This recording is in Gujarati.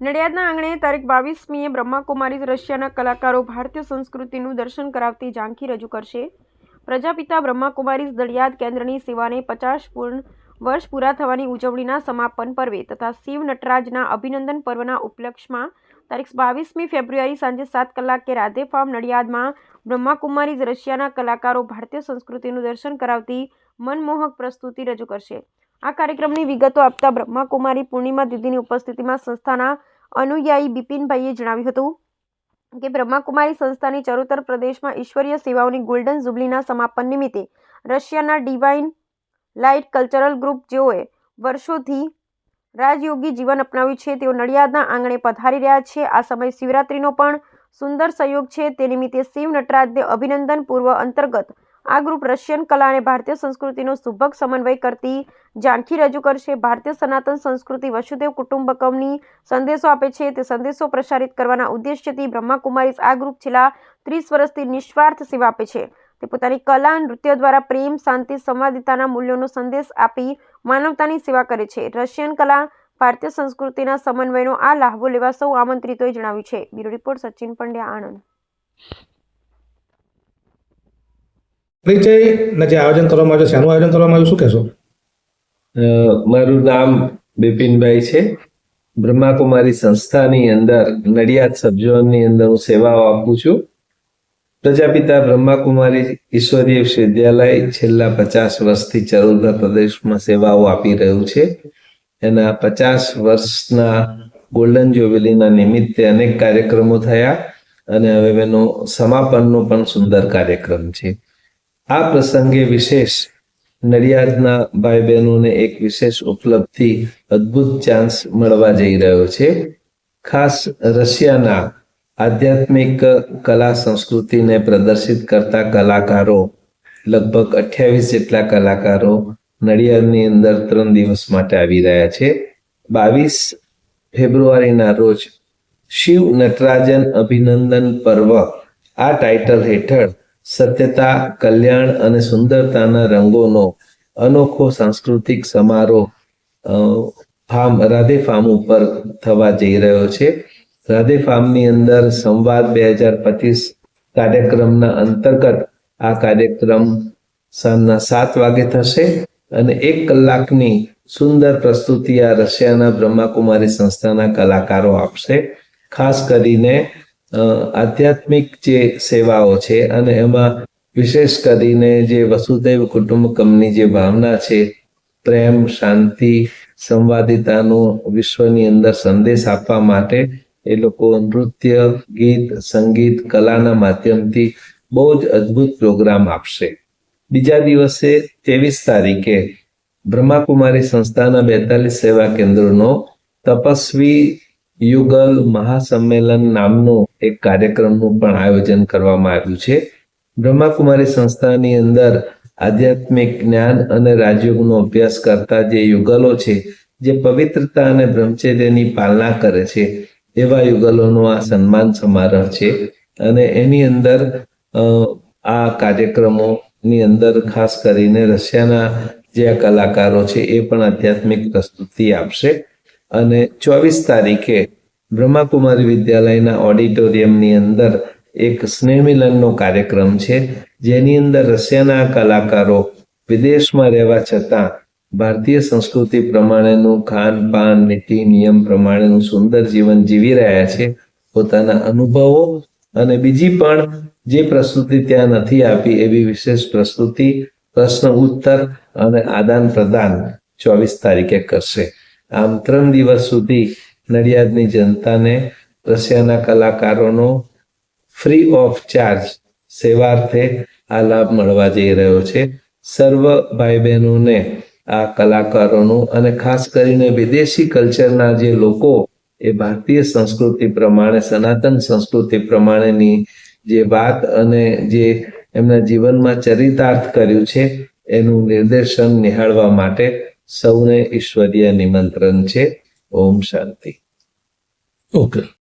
નડિયાદના આંગણે તારીખ બાવીસમીએ બ્રહ્માકુમારી રશિયાના કલાકારો ભારતીય સંસ્કૃતિનું દર્શન કરાવતી ઝાંખી રજૂ કરશે. પ્રજાપિતા બ્રહ્માકુમારી નડિયાદ કેન્દ્રની સેવાને પચાસ પૂર્ણ વર્ષ પૂરા થવાની ઉજવણીના સમાપન પર્વે તથા શિવ નટરાજના અભિનંદન પર્વના ઉપલક્ષમાં તારીખ બાવીસમી ફેબ્રુઆરી સાંજે સાત કલાકે રાધે ફાર્મ નડિયાદમાં બ્રહ્માકુમારી રશિયાના કલાકારો ભારતીય સંસ્કૃતિનું દર્શન કરાવતી મનમોહક પ્રસ્તુતિ રજૂ કરશે. આ કાર્યક્રમની વિગતો આપતા બ્રહ્માકુમારી પૂર્ણિમા દીદીની ઉપસ્થિતિમાં સંસ્થાના અનુયાયી બિપિનભાઈએ જણાવ્યું હતું કે બ્રહ્માકુમારી સંસ્થાની ચરોતર પ્રદેશમાં ઈશ્વરીય સેવાઓની ગોલ્ડન જુબલીના સમાપન નિમિત્તે રશિયાના ડિવાઇન લાઇટ કલ્ચરલ ગ્રુપ જેઓએ વર્ષોથી રાજયોગી જીવન અપનાવ્યું છે, તેઓ નડિયાદના આંગણે પધારી રહ્યા છે. આ સમય શિવરાત્રિનો પણ સુંદર સંયોગ છે. તે નિમિત્તે શિવ નટરાજને અભિનંદન પૂર્વ અંતર્ગત આ ગ્રુપ રશિયન કલા અને ભારતીય સંસ્કૃતિનો સુભગ સમન્વય કરતી ઝાંખી રજૂ કરશે. ભારતીય સનાતન સંસ્કૃતિ વસુદેવ કુટુંબકમની સંદેશો આપે છે. તે સંદેશો પ્રસારિત કરવાના ઉદ્દેશ્યથી બ્રહ્માકુમારીઝ આ ગ્રુપ છેલ્લા ત્રીસ વર્ષથી નિસ્વાર્થ સેવા આપે છે. તે પોતાની કલા નૃત્ય દ્વારા પ્રેમ, શાંતિ, સંવાદિતાના મૂલ્યોનો સંદેશ આપી માનવતાની સેવા કરે છે. રશિયન કલા, ભારતીય સંસ્કૃતિના સમન્વયનો આ લાહવો લેવા સૌ આમંત્રિતોએ જણાવ્યું છે. Bureau report Sachin Pandya, Anand. પરિચયના જે આયોજન કરવામાં આવ્યું શેનું આયોજન કરવામાં આવ્યું શું કહેશો? મારું નામ બિપિનભાઈ છે. બ્રહ્માકુમારી સંસ્થાની અંદર, નડિયાદ સબઝોનની અંદર હું સેવાઓ આપું છું. પ્રજાપિતા બ્રહ્માકુમારી ઈશ્વરીય વિશ્વવિદ્યાલય છેલ્લા પચાસ વર્ષથી ચરોતર પ્રદેશમાં સેવાઓ આપી રહ્યું છે. એના પચાસ વર્ષના ગોલ્ડન જ્યુબિલીના નિમિત્તે અનેક કાર્યક્રમો થયા અને હવે એનો સમાપનનો પણ સુંદર કાર્યક્રમ છે. આ પ્રસંગે વિશેષ નડિયાદના ભાઈ બહેનોને એક વિશેષ ઉપલબ્ધિ, અદ્ભુત ચાન્સ મળવા જઈ રહ્યો છે. ખાસ રશિયાના આધ્યાત્મિક કલા સંસ્કૃતિને પ્રદર્શિત કરતા કલાકારો, લગભગ અઠ્યાવીસ જેટલા કલાકારો નડિયાદની અંદર ત્રણ દિવસ માટે આવી રહ્યા છે. બાવીસ ફેબ્રુઆરીના રોજ શિવ નટરાજન અભિનંદન પર્વ આ ટાઇટલ હેઠળ સત્યતા, કલ્યાણ અને સુંદરતાના રંગોનો અનોખો સાંસ્કૃતિક સમારોહ ફાર્મ, રાધે ફાર્મ ઉપર થવા જઈ રહ્યો છે. રાધે ફાર્મની અંદર સંવાદ બે હજાર પચીસ કાર્યક્રમના અંતર્ગત આ કાર્યક્રમ સાંજના સાત વાગે થશે અને એક કલાકની સુંદર પ્રસ્તુતિ આ રશિયાના બ્રહ્માકુમારી સંસ્થાના કલાકારો આપશે. ખાસ કરીને આધ્યાત્મિક જે સેવાઓ છે અને એમાં વિશેષ કરીને જે વસુદૈવ કુટુંબકમની જે ભાવના છે, પ્રેમ, શાંતિ, સંવાદિતાનો વિશ્વની અંદર સંદેશ આપવા માટે એ લોકો નૃત્ય, ગીત, સંગીત, કલાના માધ્યમથી બહુ જ અદ્ભુત પ્રોગ્રામ આપશે. બીજા દિવસે ત્રેવીસ તારીખે બ્રહ્માકુમારી સંસ્થાના બેતાલીસ સેવા કેન્દ્રનો તપસ્વી યુગલ મહાસંમેલન નામનું એક કાર્યક્રમનું પણ આયોજન કરવામાં આવ્યું છે. બ્રહ્માકુમારી સંસ્થાની અંદર આધ્યાત્મિક જ્ઞાન અને રાજયોગનો અભ્યાસ કરતા જે યુગલો છે, જે પવિત્રતા અને બ્રહ્મચર્યની પાલના કરે છે, એવા યુગલોનો આ સન્માન સમારોહ છે. અને એની અંદર આ કાર્યક્રમોની અંદર ખાસ કરીને રશિયાના જે કલાકારો છે, એ પણ આધ્યાત્મિક પ્રસ્તુતિ આપશે. અને ચોવીસ તારીખે બ્રહ્માકુમારી વિદ્યાલયના ઓડિટોરિયમની અંદર એક સ્નેહ મિલનનો કાર્યક્રમ છે, જેની અંદર રશિયાના કલાકારો વિદેશમાં રહેવા છતાં ભારતીય સંસ્કૃતિ પ્રમાણેનું ખાન પાન, નીતિ, નિયમ પ્રમાણેનું સુંદર જીવન જીવી રહ્યા છે. પોતાના અનુભવો અને બીજી પણ જે પ્રસ્તુતિ ત્યાં નથી આપી એવી વિશેષ પ્રસ્તુતિ, પ્રશ્ન ઉત્તર અને આદાન પ્રદાન ચોવીસ તારીખે કરશે. આમ ત્રણ દિવસ સુધી નડિયાદની જનતાને રશિયાના કલાકારોનો ફ્રી ઓફ ચાર્જ સેવાર્થે આ લાભ મળવા જઈ રહ્યો છે. સર્વ ભાઈ બહેનોને આ કલાકારોનું અને ખાસ કરીને વિદેશી કલ્ચરના જે લોકો એ ભારતીય સંસ્કૃતિ પ્રમાણે, સનાતન સંસ્કૃતિ પ્રમાણેની જે વાત અને જે એમના જીવનમાં ચરિતાર્થ કર્યું છે, એનું નિર્દેશન નિહાળવા માટે સૌને ઈશ્વરીય નિમંત્રણ છે. ఓం శాంతి. ఓకే.